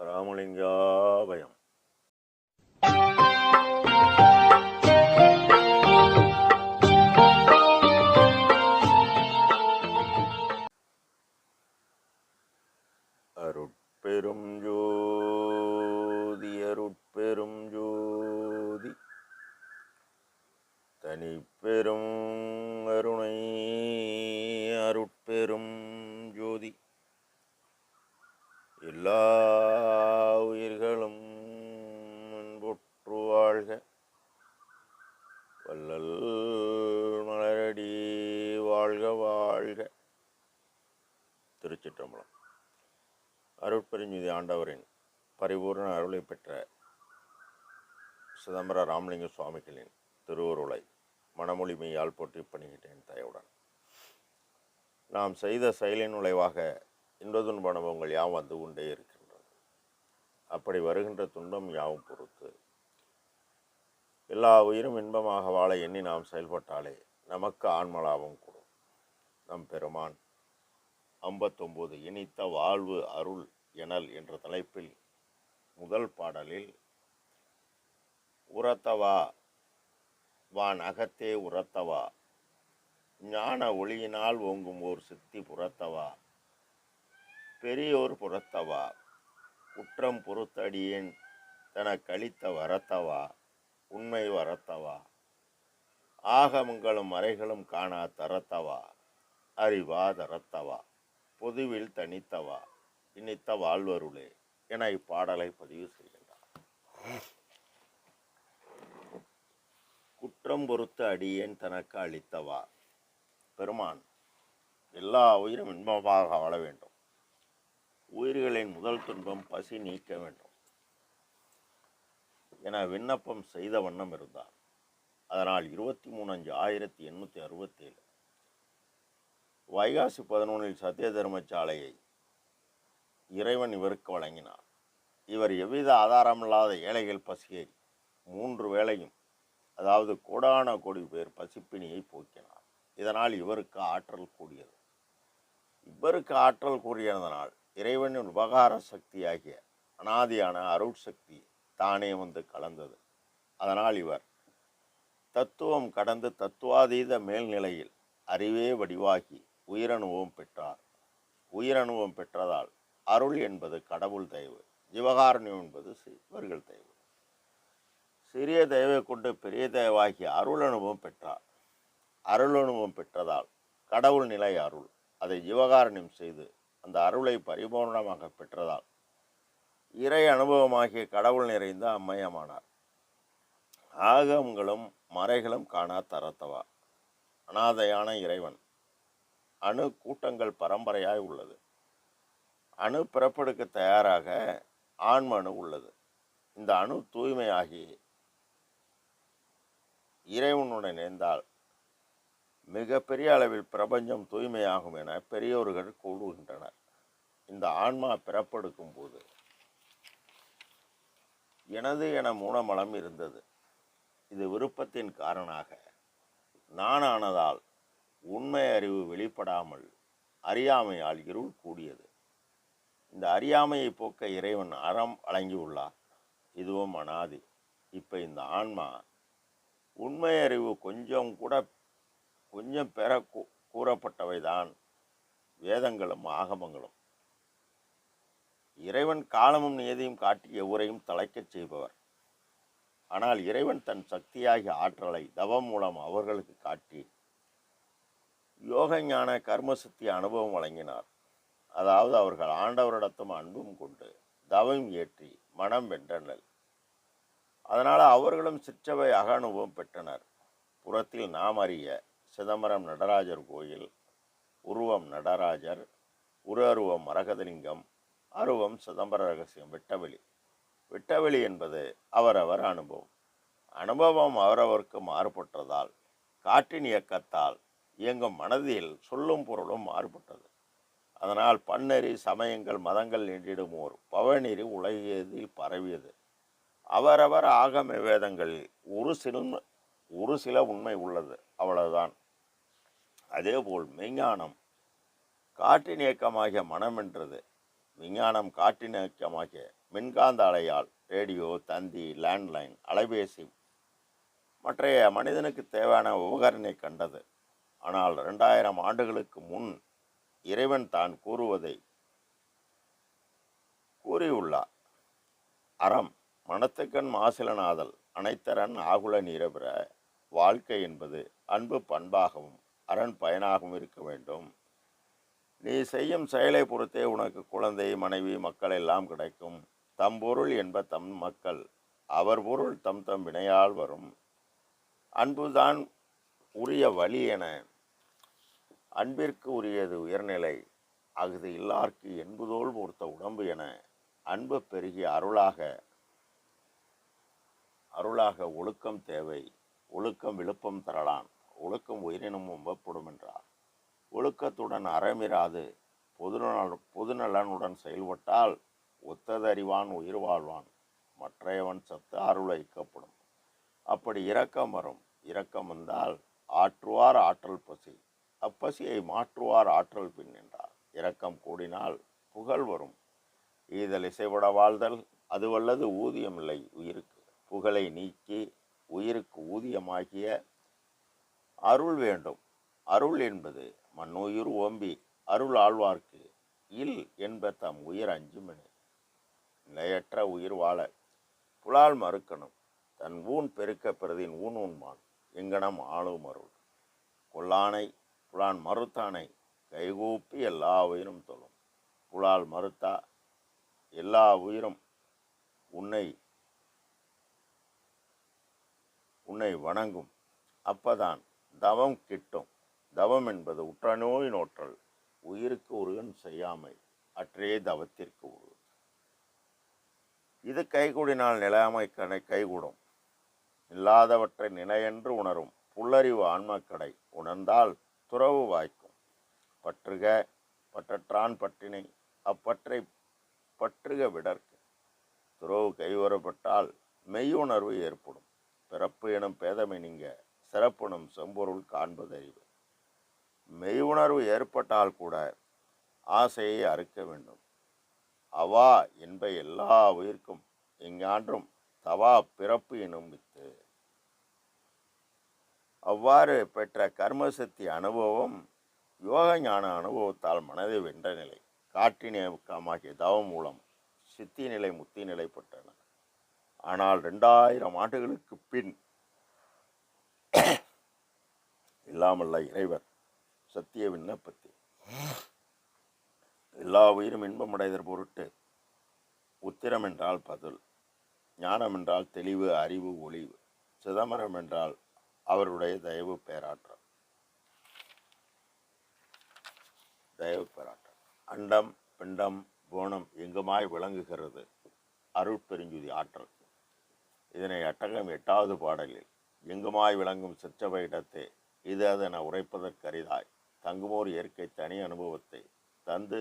ராமலிங்காபயம் அருளை பெற்ற சிதம்பர ராமலிங்க சுவாமிகளின் திருவுருளை மனமொழிமையால் போற்றி பணிகிட்டேன் தயவுடன் நாம் செய்த செயலின் நுழைவாக இன்ப துன்ப அனுபவங்கள் யாவும் வந்து கொண்டே இருக்கின்றது. அப்படி வருகின்ற துன்பம் யாவும் பொறுத்து. எல்லா உயிரும் இன்பமாக வாழ எண்ணி நாம் செயல்பட்டாலே நமக்கு ஆன்மலாபம் கூடும். நம் பெருமான் ஐம்பத்தொம்போது இனித்த வாழ்வு அருள் எனல் என்ற தலைப்பில் முதல் பாடலில் உரத்தவா வான் அகத்தே உரத்தவா ஞான ஒளியினால் ஓங்கும் ஓர் சித்தி புறத்தவா பெரியோர் புறத்தவா குற்றம் பொறுத்தடியேன் தன கழித்த வரத்தவா உண்மை வரத்தவா ஆகமங்களும் மறைகளும் காணா தரத்தவா அறிவா தரத்தவா பொதுவில் தனித்தவா இனித்த வாழ்வருளே. என இப்பாடலை பதிவு செய்கின்றார். குற்றம் பொறுத்து அடியேன் தனக்கு அளித்தவா? பெருமான் எல்லா உயிரும் இன்பமாக வாழ வேண்டும். உயிர்களின் முதல் துன்பம் பசி நீக்க வேண்டும். என விண்ணப்பம் செய்த வண்ணம் இருந்தார். அதனால் இருபத்தி மூணு அஞ்சு ஆயிரத்தி எண்ணூற்றி அறுபத்தேழு வைகாசி பதினொன்றில் சத்திய தர்மசாலையை இறைவன் இவருக்கு வழங்கினார். இவர் எவ்வித ஆதாரமில்லாத ஏழைகள் பசியை மூன்று வேளையும் அதாவது கோடான கோடி பேர் பசிப்பினியை போக்கினார். இதனால் இவருக்கு ஆற்றல் கூடியது. இவருக்கு ஆற்றல் கூறியதனால் இறைவனின் உபகார சக்தியாகிய அனாதியான அருட்சக்தி தானே வந்து கலந்தது. அதனால் இவர் தத்துவம் கடந்து தத்துவாதீத மேல்நிலையில் அறிவே வடிவாகி உயிரணுவம் பெற்றார். உயிரணுவம் பெற்றதால் அருள் என்பது கடவுள் தயவு. ஜீவகாரண்யம் என்பது சிவர்கள் தெய்வம் சிறிய தெய்வை கொண்டு பெரிய தெய்வாகி அருள் அனுபவம் பெற்றார் அருள் அனுபவம் பெற்றதால் கடவுள் நிலை அருள் அதை ஜீவகாரண்யம் செய்து அந்த அருளை பரிபூர்ணமாக பெற்றதால் இறை அனுபவமாகிய கடவுள் நிறைந்த அம்மையமானார். ஆகங்களும் மறைகளும் காணா தரத்தவா? அனாதையான இறைவன் அணு கூட்டங்கள் பரம்பரையாய் உள்ளது. அணு பிறப்பெடுக்க தயாராக ஆன்ம அணு உள்ளது. இந்த அணு தூய்மையாகி இறைவனுடன் இணைந்தால் மிகப்பெரிய அளவில் பிரபஞ்சம் தூய்மையாகும் என பெரியோர்கள் கூறுகின்றனர். இந்த ஆன்மா பிறப்பெடுக்கும் போது எனது என மூலமலம் இருந்தது. இது விருப்பத்தின் காரணமாக நானானதால் உண்மை அறிவு வெளிப்படாமல் அறியாமையால் இருள் கூடியது. இந்த அறியாமையை போக்க இறைவன் அறம் வழங்கியுள்ளார் இதுவும் அனாதி. இப்போ இந்த ஆன்மா உண்மை அறிவு கொஞ்சம் கூட கொஞ்சம் பெற கூ கூறப்பட்டவைதான் வேதங்களும் ஆகமங்களும். இறைவன் காலமும் நியதியும் காட்டி எவரையும் தலைக்கச் செய்பவர். ஆனால் இறைவன் தன் சக்தியாகிய ஆற்றலை தவம் மூலம் அவர்களுக்கு காட்டி யோக ஞான கர்மசக்தி அனுபவம் வழங்கினார். அதாவது அவர்கள் ஆண்டவரிடத்தும் அன்பும் கொண்டு தவம் ஏற்றி மனம் வென்றனர் அதனால் அவர்களும் சிற்றவை அகனுபவம் பெற்றனர். புறத்தில் நாம் அறிய சிதம்பரம் நடராஜர் கோயில் உருவம் நடராஜர் உரு அருவம் மரகதலிங்கம் அருவம் சிதம்பர ரகசியம் வெட்டவெளி. வெட்டவெளி என்பது அவரவர் அனுபவம். அனுபவம் அவரவருக்கு மாறுபட்டதால் காற்றின் இயக்கத்தால் இயங்கும் மனதில் சொல்லும் பொருளும் மாறுபட்டது. அதனால் பன்னெறி சமயங்கள் மதங்கள் நின்றிடுமோர். பவநெறி உலகியதில் பரவியது. அவரவர் ஆகம வேதங்களில் ஒரு சில ஒரு சில உண்மை உள்ளது. அவ்வளவுதான். அதேபோல் மெய்ஞானம் காற்றின் இயக்கமாகிய மனம் என்றது. விஞ்ஞானம் காற்றின் இயக்கமாகிய மின்காந்த அலையால் ரேடியோ தந்தி லேண்ட்லைன் அலைபேசி மற்றைய மனிதனுக்கு தேவையான உபகரணை கண்டது. ஆனால் ரெண்டாயிரம் ஆண்டுகளுக்கு முன் இறைவன் தான் கூறுவதை கூறியுள்ளார் அறம் மனத்துக்கண் மாசிலனாதல் அனைத்தரன் ஆகுல நீரபிற வாழ்க்கை என்பது அன்பு பண்பாகவும் அரண் பயனாகவும் இருக்க வேண்டும். நீ செய்யும் செயலை பொறுத்தே உனக்கு குழந்தை மனைவி மக்கள் எல்லாம் கிடைக்கும். தம் பொருள் என்ப தம் மக்கள் அவர் பொருள் தம் தம் வினையால் வரும். அன்புதான் உரிய வழி என அன்பிற்கு உரியது உயர்நிலை அஃது இல்லார்க்கு என்பதோல் பொறுத்த உடம்பு என அன்பு பெருகிய அருளாக அருளாக ஒழுக்கம் தேவை. ஒழுக்கம் விழுப்பம் தரலான் ஒழுக்கம் உயிரினும் ஒம்பப்படும் என்றார். ஒழுக்கத்துடன் அறமிராது. பொதுநல பொதுநலனுடன் செயல்பட்டால் ஒத்ததறிவான் உயிர் வாழ்வான். மற்றையவன் சத்து அருள் வைக்கப்படும் அப்படி இரக்கம் வரும். இரக்கம் வந்தால் ஆற்றுவார் ஆற்றல் பசி. அப்பசியை மாற்றுவார் ஆற்றல் பின் என்றார். இரக்கம் கூடினால் புகழ் வரும். ஈதல் இசைபட வாழ்தல் அதுவல்லது ஊதியமில்லை உயிருக்கு. புகழை நீக்கி உயிருக்கு ஊதியமாகிய அருள் வேண்டும். அருள் என்பது மண்ணுயிர் ஓம்பி அருள் ஆழ்வார்க்கு. இல் என்ப தம் உயிர் அஞ்சுமெனு நிலையற்ற உயிர் வாழ புலால் மறுக்கணும். தன் ஊன் பெருக்க பிரதின் ஊன் உண்மான் எங்கனம் ஆளும் அருள். கொல்லானை புலான் மறுத்தானை கைகூப்பி எல்லா உயிரும் தொழும். புலால் மறுத்தா எல்லா உயிரும் உன்னை உன்னை வணங்கும். அப்பதான் தவம் கிட்டும். தவம் என்பது உற்ற நோய் நோற்றல். உயிருக்கு உருகன் செய்யாமை அற்றே தவத்திற்கு உருகு இது கைகூடினால் நிலையாமை கணை கைகூடும். இல்லாதவற்றை நினையென்று உணரும். புல்லறிவு ஆன்மக்கடை உணர்ந்தால் துறவு வாய்க்கும். பற்றுக பற்றற்றான் பற்றினை அப்பற்றை பற்றுக விடற்கு. துறவு கைவரப்பட்டால் மெய்யுணர்வு ஏற்படும். பிறப்பு எனும் பேதமை நீங்க சிறப்புனும் செம்பொருள் காண்பதறிவு. மெய்யுணர்வு ஏற்பட்டால் கூட ஆசையை அறுக்க வேண்டும். அவா என்ப எல்லா உயிர்க்கும் எங்கான்றும் தவா பிறப்பு எனும் வித்து அவ்வாறு பெற்ற கர்மசக்தி அனுபவம் யோக ஞான அனுபவத்தால் மனதை வென்ற நிலை காற்றினேக்கமாகிய தவம் மூலம் சித்தி நிலை முத்தி நிலை பெற்றன. ஆனால் ரெண்டாயிரம் ஆண்டுகளுக்கு பின் இல்லாமல்ல இறைவர் சத்திய விண்ணப்பத்தில். எல்லா உயிரும் இன்பமடைதற் பொருட்டு உத்திரம் என்றால் பதில் ஞானம் என்றால் தெளிவு அறிவு ஒளிவு சிதம்பரம் என்றால் அவருடைய தயவு பேராற்றல். தயவு பேராற்றல். அண்டம் பிண்டம் போனம் எங்குமாய் விளங்குகிறது? அருட்பெருஞ்சுதி ஆற்றல். இதனை அட்டகம் எட்டாவது பாடலில் எங்குமாய் விளங்கும் சிற்றவை இடத்தே இது அதென உரைப்பதற்கரிதாய் தங்குமோர் இயற்கை தனி அனுபவத்தை தந்து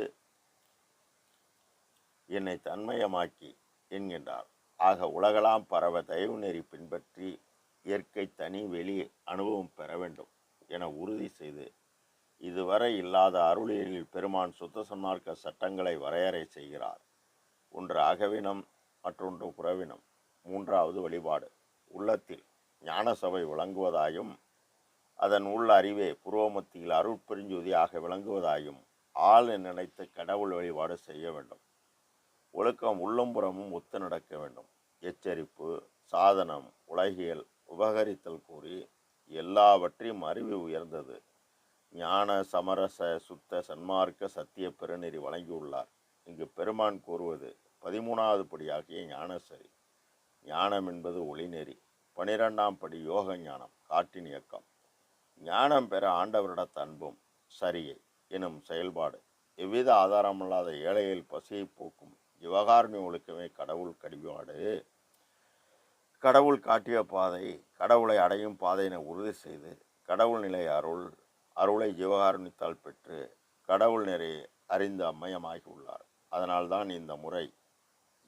என்னை தன்மயமாக்கி என்கின்றார். ஆக உலகலாம் பரவ தயவு நெறி பின்பற்றி இயற்கை தனி வெளி அனுபவம் பெற வேண்டும் என உறுதி செய்து இதுவரை இல்லாத அருளியலில் பெருமான் சுத்த சன்மார்க்க சட்டங்களை வரையறை செய்கிறார். ஒன்று அகவினம் மற்றொன்று புறவினம். மூன்றாவது வழிபாடு. உள்ளத்தில் ஞான சபை விளங்குவதாயும் அதன் உள்ள அறிவே புரோமத்தியில் அருட்பெருஞ்சுதியாக விளங்குவதாயும் ஆள் நினைத்து கடவுள் வழிபாடு செய்ய வேண்டும். ஒழுக்கம் உள்ளம்புறமும் ஒத்து நடக்க வேண்டும். எச்சரிப்பு சாதனம் உலகியல் உபகரித்தல் கூறி எல்லாவற்றையும் அறிவு உயர்ந்தது. ஞான சமரச சுத்த சன்மார்க்க சத்திய பெருநெறி வழங்கியுள்ளார். இங்கு பெருமான் கூறுவது பதிமூணாவது படியாகிய ஞானசரி. ஞானம் என்பது ஒளிநெறி. பனிரெண்டாம் படி யோக ஞானம் காட்டின் இயக்கம். ஞானம் பெற ஆண்டவரிடத்த அன்பும் சரியை எனும் செயல்பாடு. எவ்வித ஆதாரமில்லாத ஏழையில் பசியை போக்கும் ஜிவகாரணி ஒழுக்கமே கடவுள் கடிவாடு கடவுள் காட்டிய பாதை கடவுளை அடையும் பாதையினை உறுதி செய்து கடவுள் நிலை அருள் அருளை ஜீவகாருண்யத்தால் பெற்று கடவுள் நிறை அறிந்து அம்மயமாகி உள்ளார். அதனால்தான் இந்த முறை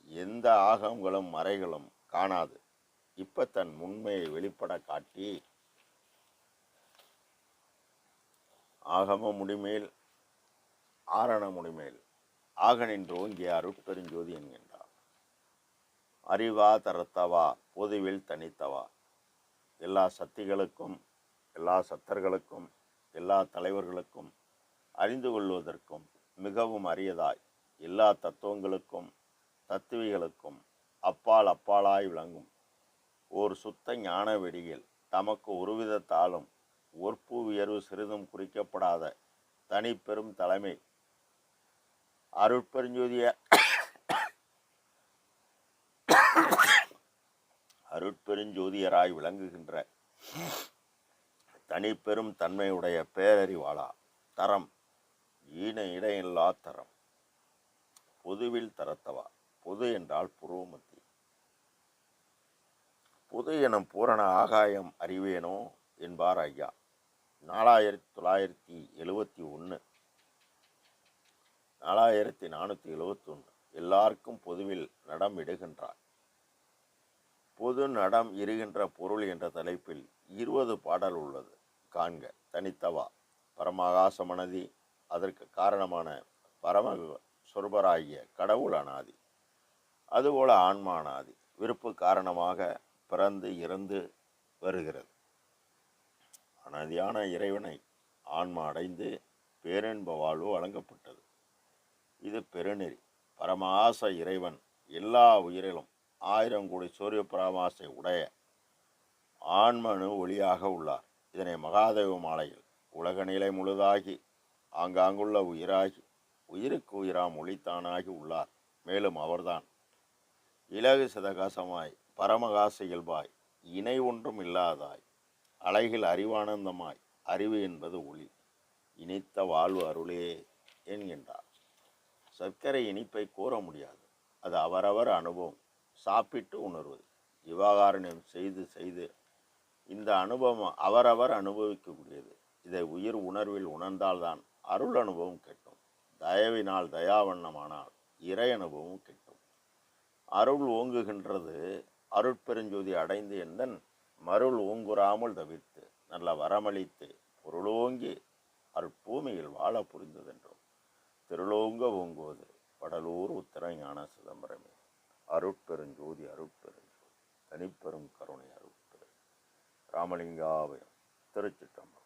எந்த ஆகங்களும் மறைகளும் காணாது. இப்போ தன் உண்மையை வெளிப்பட காட்டி ஆகம முடிமேல் ஆரண முடிமேல் ஆகனின் நின்று ஓங்கிய அருட்பெருஞ்சோதி என்கின்றார். அறிவா தரத்தவா பொதுவில் தனித்தவா. எல்லா சக்திகளுக்கும் எல்லா சத்தர்களுக்கும் எல்லா தலைவர்களுக்கும் அறிந்து கொள்வதற்கும் மிகவும் அரியதாய். எல்லா தத்துவங்களுக்கும் தத்துவிகளுக்கும் அப்பால் அப்பாலாய் விளங்கும். ஓர் சுத்த ஞான வெடியில் தமக்கு ஒருவிதத்தாலும் ஒற்பு உயர்வு சிறிதும் குறிக்கப்படாத தனிப்பெரும் தலைமை அருட்பெருஞ்சோதிய பெருஞ்சோதியராய் விளங்குகின்ற தனிப்பெரும் தன்மையுடைய பேரறிவாளா தரம் ஈன இடையில்லா தரம். பொதுவில் தரத்தவா? பொது என்றால் புருவமத்தி பொது எனும் பூரண ஆகாயம் அறிவேனோ என்பார் ஐயா. நாலாயிரத்தி தொள்ளாயிரத்தி எழுவத்தி ஒன்று நாலாயிரத்தி நானூற்றி எழுபத்தொன்று எல்லாருக்கும் பொதுவில் நடம் இடுகின்றார். பொது நடம் இருகின்ற பொருள் என்ற தலைப்பில் இருபது பாடல் உள்ளது. காண்க. தனித்தவா. பரமாகாச மனதி அதற்கு காரணமான பரம சொர்பராகிய கடவுள் அனாதி. அதுபோல ஆன்மா அனாதி விருப்பு காரணமாக பிறந்து இறந்து வருகிறது. அனாதியான இறைவனை ஆன்மா அடைந்து பேரின்ப வாழ்வு வழங்கப்பட்டது. இது பெருநெறி. பரமாச இறைவன் எல்லா உயிரிலும் ஆயிரம் கோடி சூரிய பரமாசை உடைய ஆன்மனு ஒளியாக உள்ளார். இதனை மகாதேவ மாலையில் உலக நிலை முழுதாகி ஆங்காங்குள்ள உயிராகி உயிருக்கு உயிராம் ஒளித்தானாகி உள்ளார். மேலும் அவர்தான் இலகு சிதகாசமாய் பரமகாச இயல்பாய் இணை ஒன்றும் இல்லாதாய் அழகில் அறிவானந்தமாய் அறிவு என்பது ஒளி இனித்த வாழ்வு அருளே என்கின்றார். சர்க்கரை இனிப்பை கூற முடியாது. அது அவரவர் அனுபவம். சாப்பிட்டு உணர்வது. விவகாரணம் செய்து செய்து இந்த அனுபவம் அவரவர் அனுபவிக்கக்கூடியது. இதை உயிர் உணர்வில் உணர்ந்தால்தான் அருள் அனுபவம் கிட்டும். தயவினால் தயாவண்ணமானால் இறை அனுபவம் கிட்டும். அருள் ஓங்குகின்றது அருட்பெருஞ்சோதி அடைந்து எந்தன் மருள் ஓங்குறாமல் தவிர்த்து நல்ல வரமளித்து பொருளோங்கி அருட்பூமியில் வாழ புரிந்ததென்றும். திருளோங்க ஓங்குவது வடலூர் உத்தர ஞான சிதம்பரமே. அருட்பெருஞ்சோதி அருட்பெருஞ்சோதி தனிப்பெரும் கருணை அருட்பெரு ராமலிங்காபயம் திருச்சிட்டம்பரம்